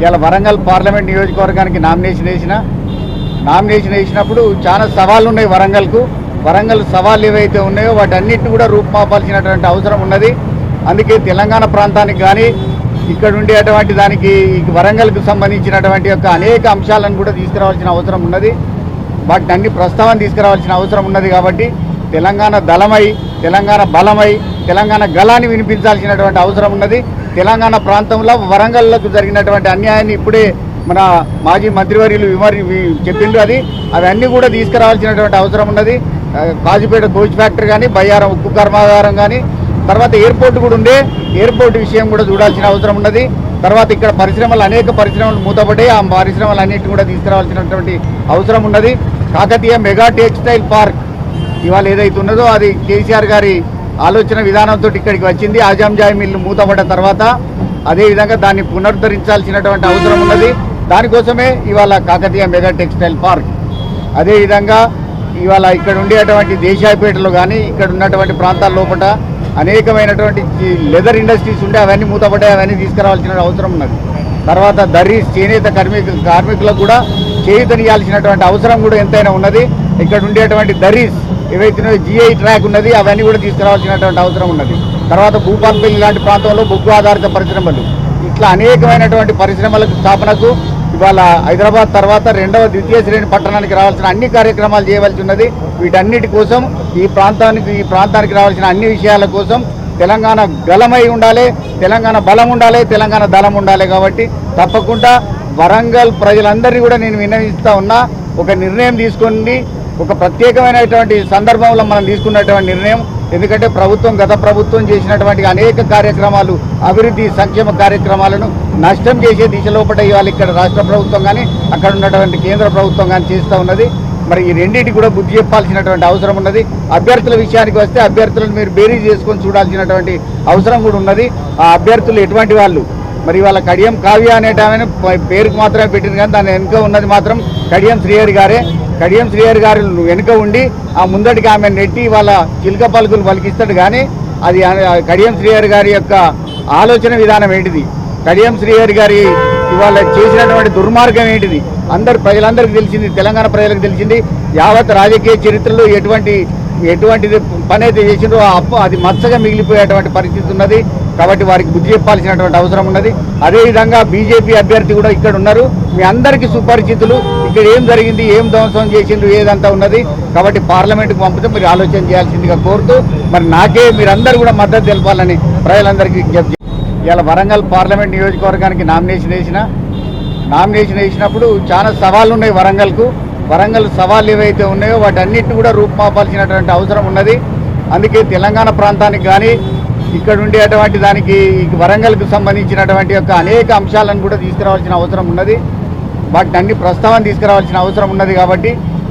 ఇలా వరంగల్ పార్లమెంట్ నియోజకవర్గానికి నామినేషన్ వేసిన నామినేషన్ వేసినప్పుడు చాలా సవాళ్ళు ఉన్నాయి వరంగల్కు. వరంగల్ సవాళ్ళు ఏవైతే ఉన్నాయో వాటన్నిటిని కూడా రూపుమాపాల్సినటువంటి అవసరం ఉన్నది. అందుకే తెలంగాణ ప్రాంతానికి కానీ ఇక్కడ ఉండేటువంటి దానికి వరంగల్కు సంబంధించినటువంటి యొక్క అనేక అంశాలను కూడా తీసుకురావాల్సిన అవసరం ఉన్నది. వాటిని అన్ని ప్రస్తావన తీసుకురావాల్సిన అవసరం ఉన్నది కాబట్టి తెలంగాణ దళమై తెలంగాణ బలమై తెలంగాణ గళాన్ని వినిపించాల్సినటువంటి అవసరం ఉన్నది. తెలంగాణ ప్రాంతంలో వరంగల్లకు జరిగినటువంటి అన్యాయాన్ని ఇప్పుడే మన మాజీ మంత్రివర్యులు విమరి చెప్పిండ్రు అది. అవన్నీ కూడా తీసుకురావాల్సినటువంటి అవసరం ఉన్నది. కాజుపేట కాజీపేట కోచ్ ఫ్యాక్టరీ కానీ బయ్యారం ఉక్కు కర్మాగారం కానీ తర్వాత ఎయిర్పోర్ట్ కూడా ఉండే. ఎయిర్పోర్ట్ విషయం కూడా చూడాల్సిన అవసరం ఉన్నది. తర్వాత ఇక్కడ పరిశ్రమలు అనేక పరిశ్రమలు మూతపడ్డాయి. ఆ పరిశ్రమలు అన్నింటిని కూడా తీసుకురావాల్సినటువంటి అవసరం ఉన్నది. కాకతీయ మెగా టెక్స్టైల్ పార్క్ ఇవాళ ఏదైతే ఉన్నదో అది కేసీఆర్ గారి ఆలోచన విధానంతో ఇక్కడికి వచ్చింది. ఆజాంజాయి మిల్లు మూతపడ్డ తర్వాత అదేవిధంగా దాన్ని పునరుద్ధరించాల్సినటువంటి అవసరం ఉన్నది. దానికోసమే ఇవాళ కాకతీయ మెగా టెక్స్టైల్ పార్క్. అదేవిధంగా ఇవాళ ఇక్కడ ఉండేటువంటి దేశాయపేటలో కానీ ఇక్కడ ఉన్నటువంటి ప్రాంతాల లోపల అనేకమైనటువంటి లెదర్ ఇండస్ట్రీస్ ఉండే అవన్నీ మూతపడ్డాయి అవన్నీ తీసుకురావాల్సిన అవసరం ఉన్నది. తర్వాత దర్రీస్ చేనేత కార్మిక కార్మికులకు కూడా చేయుతనియాల్సినటువంటి అవసరం కూడా ఎంతైనా ఉన్నది. ఇక్కడ ఉండేటువంటి దర్రీస్ ఏవైతే జిఐ ట్రాక్ ఉన్నది అవన్నీ కూడా తీసుకురావాల్సినటువంటి అవసరం ఉన్నది. తర్వాత భూపాల్పల్లి లాంటి ప్రాంతంలో బొగ్గు ఆధారిత పరిశ్రమలు. ఇట్లా అనేకమైనటువంటి పరిశ్రమలకు స్థాపనకు ఇవాళ హైదరాబాద్ తర్వాత రెండవ ద్వితీయ శ్రేణి పట్టణానికి రావాల్సిన అన్ని కార్యక్రమాలు చేయవలసి ఉన్నది. వీటన్నిటి కోసం ఈ ప్రాంతానికి ఈ ప్రాంతానికి రావాల్సిన అన్ని విషయాల కోసం తెలంగాణ గలమై ఉండాలి తెలంగాణ బలం ఉండాలి తెలంగాణ దళం ఉండాలి కాబట్టి తప్పకుండా వరంగల్ ప్రజలందరినీ కూడా నేను విన్నవిస్తూ ఉన్నా. ఒక నిర్ణయం తీసుకోండి. ఒక ప్రత్యేకమైనటువంటి సందర్భంలో మనం తీసుకున్నటువంటి నిర్ణయం. ఎందుకంటే ప్రభుత్వం గత ప్రభుత్వం చేసినటువంటి అనేక కార్యక్రమాలు అభివృద్ధి సంక్షేమ కార్యక్రమాలను నష్టం చేసే దిశలోపట ఇవాళ ఇక్కడ రాష్ట్ర ప్రభుత్వం కానీ అక్కడ ఉన్నటువంటి కేంద్ర ప్రభుత్వం కానీ చేస్తూ ఉన్నది. మరి ఈ రెండింటి కూడా బుద్ధి చెప్పాల్సినటువంటి అవసరం ఉన్నది. అభ్యర్థుల విషయానికి వస్తే అభ్యర్థులను మీరు బేరీ చేసుకొని చూడాల్సినటువంటి అవసరం కూడా ఉన్నది. ఆ అభ్యర్థులు ఎటువంటి వాళ్ళు? మరి వాళ్ళ కడియం కావ్య అనేటామెను పేరుకు మాత్రమే పెట్టింది కానీ దాని వెనుక ఉన్నది మాత్రం కడియం శ్రీహరి గారే. కడియం శ్రీహరి గారు వెనుక ఉండి ఆ ముందటికి ఆమె నెట్టి వాళ్ళ చిలుక పలుకులు పలికిస్తాడు కానీ అది కడియం శ్రీహరి గారి యొక్క ఆలోచన విధానం ఏంటిది? కడియం శ్రీహరి గారి ఇవాళ చేసినటువంటి దుర్మార్గం ఏంటిది? అందరు ప్రజలందరికీ తెలిసింది తెలంగాణ ప్రజలకు తెలిసింది యావత్ రాజకీయ చరిత్రలో ఎటువంటి ఎటువంటిది పని అయితే చేసిందో ఆ అప్పు అది మచ్చగా మిగిలిపోయేటువంటి పరిస్థితి ఉన్నది. కాబట్టి వారికి బుద్ధి చెప్పాల్సినటువంటి అవసరం ఉన్నది. అదేవిధంగా బీజేపీ అభ్యర్థి కూడా ఇక్కడ ఉన్నారు. మీ అందరికీ సుపరిచితులు. ఇక్కడ ఏం జరిగింది ఏం ధ్వంసం చేసిండ్రు ఏదంతా ఉన్నది కాబట్టి పార్లమెంట్కి పంపితే మీరు ఆలోచన చేయాల్సిందిగా కోరుతూ మరి నాకే మీరందరూ కూడా మద్దతు తెలపాలని ప్రజలందరికీ విజ్ఞప్తి ఇలా వరంగల్ పార్లమెంట్ నియోజకవర్గానికి నామినేషన్ వేసిన నామినేషన్ వేసినప్పుడు చాలా సవాళ్ళు ఉన్నాయి వరంగల్కు. వరంగల్ సవాళ్ళు ఏవైతే ఉన్నాయో వాటన్నిటిని కూడా రూపుమాపాల్సినటువంటి అవసరం ఉన్నది. అందుకే తెలంగాణ ప్రాంతానికి కానీ ఇక్కడ ఉండేటువంటి దానికి వరంగల్కు సంబంధించినటువంటి యొక్క అనేక అంశాలను కూడా తీసుకురావాల్సిన అవసరం ఉన్నది. వాటిని అన్ని ప్రస్తావన తీసుకురావాల్సిన అవసరం ఉన్నది కాబట్టి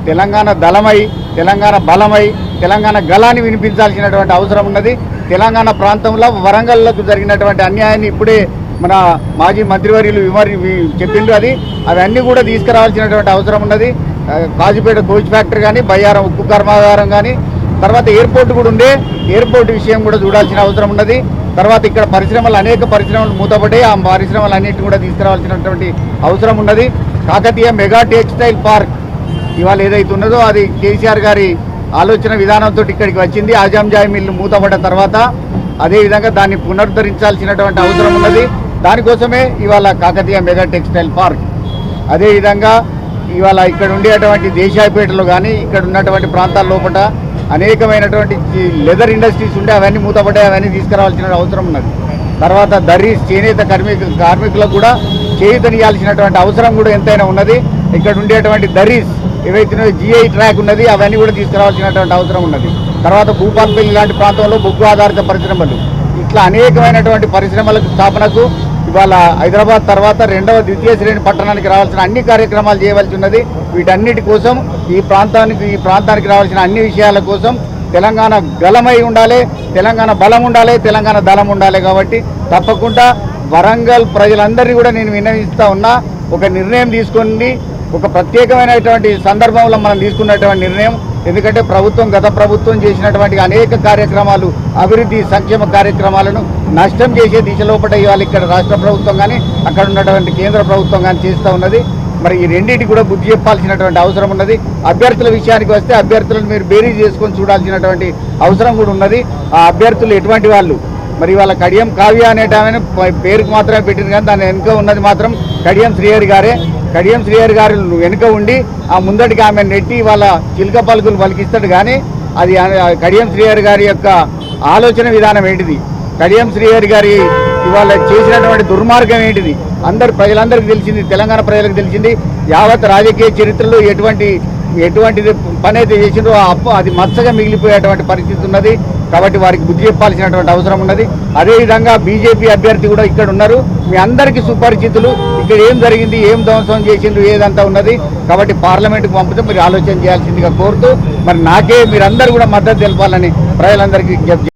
తెలంగాణ దళమై తెలంగాణ బలమై తెలంగాణ గళాన్ని వినిపించాల్సినటువంటి అవసరం ఉన్నది. తెలంగాణ ప్రాంతంలో వరంగల్లకు జరిగినటువంటి అన్యాయాన్ని ఇప్పుడే మన మాజీ మంత్రివర్యులు విమరి చెప్పిండ్రు అది. అవన్నీ కూడా తీసుకురావాల్సినటువంటి అవసరం ఉన్నది. కాజుపేట కాజీపేట కోచ్ ఫ్యాక్టరీ కానీ బయ్యారం ఉక్కు కర్మాగారం కానీ తర్వాత ఎయిర్పోర్ట్ కూడా ఉండే. ఎయిర్పోర్ట్ విషయం కూడా చూడాల్సిన అవసరం ఉన్నది. తర్వాత ఇక్కడ పరిశ్రమలు అనేక పరిశ్రమలు మూతపడ్డాయి. ఆ పరిశ్రమలు అన్నింటిని కూడా తీసుకురావాల్సినటువంటి అవసరం ఉన్నది. Kakatiya mega textile park. ఇవాళ ఏదైతే ఉన్నదో అది కేసీఆర్ గారి ఆలోచన విధానంతో ఇక్కడికి వచ్చింది. ఆజాంజాయి మిల్లు మూతపడ్డ తర్వాత అదేవిధంగా దాన్ని పునరుద్ధరించాల్సినటువంటి అవసరం ఉన్నది. దానికోసమే ఇవాళ కాకతీయ మెగా టెక్స్టైల్ పార్క్. అదేవిధంగా ఇవాళ ఇక్కడ ఉండేటువంటి దేశాయపేటలో కానీ ఇక్కడ ఉన్నటువంటి ప్రాంతాల లోపల అనేకమైనటువంటి లెదర్ ఇండస్ట్రీస్ ఉండే అవన్నీ మూతపడ్డాయి అవన్నీ తీసుకురావాల్సిన అవసరం ఉన్నది. తర్వాత దర్రీస్ చేనేత కార్మిక కార్మికులకు కూడా చేయుతనియాల్సినటువంటి అవసరం కూడా ఎంతైనా ఉన్నది. ఇక్కడ ఉండేటువంటి దరీస్ ఏవైతే జిఐ ట్రాక్ ఉన్నది అవన్నీ కూడా తీసుకురావాల్సినటువంటి అవసరం ఉన్నది. తర్వాత భూపాల్పల్లి లాంటి ప్రాంతంలో బొగ్గు ఆధారిత పరిశ్రమలు. ఇట్లా అనేకమైనటువంటి పరిశ్రమలకు స్థాపనకు ఇవాళ హైదరాబాద్ తర్వాత రెండవ ద్వితీయ శ్రేణి పట్టణానికి రావాల్సిన అన్ని కార్యక్రమాలు చేయవలసి ఉన్నది. వీటన్నిటి కోసం ఈ ప్రాంతానికి ఈ ప్రాంతానికి రావాల్సిన అన్ని విషయాల కోసం తెలంగాణ గలమై ఉండాలి తెలంగాణ బలం ఉండాలి తెలంగాణ దళం ఉండాలి కాబట్టి తప్పకుండా వరంగల్ ప్రజలందరినీ కూడా నేను విన్నవిస్తా ఉన్నా ఒక నిర్ణయం తీసుకోండి ఒక ప్రత్యేకమైనటువంటి సందర్భంలో మనం తీసుకున్నటువంటి నిర్ణయం. ఎందుకంటే ప్రభుత్వం గత ప్రభుత్వం చేసినటువంటి అనేక కార్యక్రమాలు అభివృద్ధి సంక్షేమ కార్యక్రమాలను నష్టం చేసే దిశలోపట ఇవాళ ఇక్కడ రాష్ట్ర ప్రభుత్వం కానీ అక్కడ ఉన్నటువంటి కేంద్ర ప్రభుత్వం కానీ చేస్తూ ఉన్నది. మరి ఈ రెండింటికి కూడా బుద్ధి చెప్పాల్సినటువంటి అవసరం ఉన్నది. అభ్యర్థుల విషయానికి వస్తే అభ్యర్థులను మీరు బేరీజ్ చేసుకొని చూడాల్సినటువంటి అవసరం కూడా ఉన్నది. ఆ అభ్యర్థులు ఎటువంటి వాళ్ళు? మరి వాళ్ళ కడియం కావ్య అనేటామెను పేరుకు మాత్రమే పెట్టింది కానీ దాని వెనుక ఉన్నది మాత్రం కడియం శ్రీహరి గారే. కడియం శ్రీహరి గారు వెనుక ఉండి ఆ ముందటికి ఆమె నెట్టి వాళ్ళ చిలుక పలుకులు పలికిస్తాడు కానీ అది కడియం శ్రీహరి గారి యొక్క ఆలోచన విధానం ఏంటిది? కడియం శ్రీహరి గారి ఇవాళ చేసినటువంటి దుర్మార్గం ఏంటిది? అందరు ప్రజలందరికీ తెలిసింది తెలంగాణ ప్రజలకు తెలిసింది యావత్ రాజకీయ చరిత్రలో ఎటువంటి ఎటువంటిది పని అయితే చేసిందో అప్పు అది మచ్చగా మిగిలిపోయేటువంటి పరిస్థితి ఉన్నది. కాబట్టి వారికి బుద్ధి చెప్పాల్సినటువంటి అవసరం ఉన్నది. అదేవిధంగా బీజేపీ అభ్యర్థి కూడా ఇక్కడ ఉన్నారు. మీ అందరికీ సుపరిచితులు. ఇక్కడ ఏం జరిగింది ఏం ధ్వంసం చేసిండ్రు ఏదంతా ఉన్నది కాబట్టి పార్లమెంట్కి పంపితే మీరు ఆలోచన చేయాల్సిందిగా కోరుతూ మరి నాకే మీరందరూ కూడా మద్దతు తెలపాలని ప్రజలందరికీ విజ్ఞప్తి